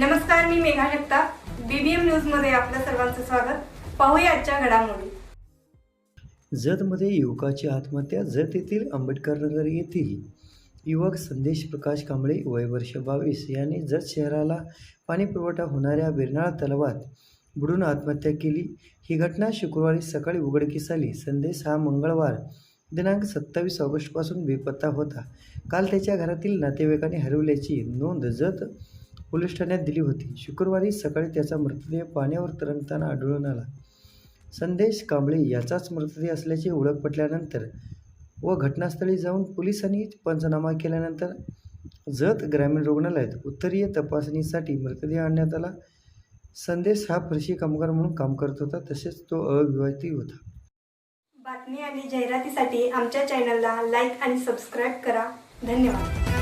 नमस्कार मी मेघा जगताप. बीबीएम न्यूजमध्ये आपलं सर्वांचं स्वागत. पाहूया आजच्या घडामोडी. जतमध्ये युवकाची आत्महत्या जत येथील आंबेडकरनगर येथील युवक संदेश प्रकाश कांबळे वय वर्ष बावीस यांनी जत शहराला पाणी पुरवठा होणाऱ्या बिरनाळा तलावात बुडून आत्महत्या केली. ही घटना शुक्रवारी सकाळी उघडकीस आली. संदेश हा मंगळवार दिनांक सत्तावीस ऑगस्टपासून बेपत्ता होता. काल त्याच्या घरातील नातेवाईकांनी हरवल्याची नोंद जत पोलीस ठाण्यात दिली होती. शुक्रवारी सकाळी त्याचा मृतदेह पाण्यावर तरंगताना आढळून आला. संदेश कांबळे याचाच मृतदेह असल्याची ओळख पटल्यानंतर व घटनास्थळी जाऊन पोलिसांनी पंचनामा केल्यानंतर जत ग्रामीण रुग्णालयात उत्तरीय तपासणीसाठी मृतदेह आणण्यात आला. संदेश हा फरशी कामगार म्हणून काम करत होता तसेच तो अविवाहितही होता. बातमी आणि जाहिरातीसाठी आमच्या चॅनलला लाईक आणि सबस्क्राईब करा. धन्यवाद.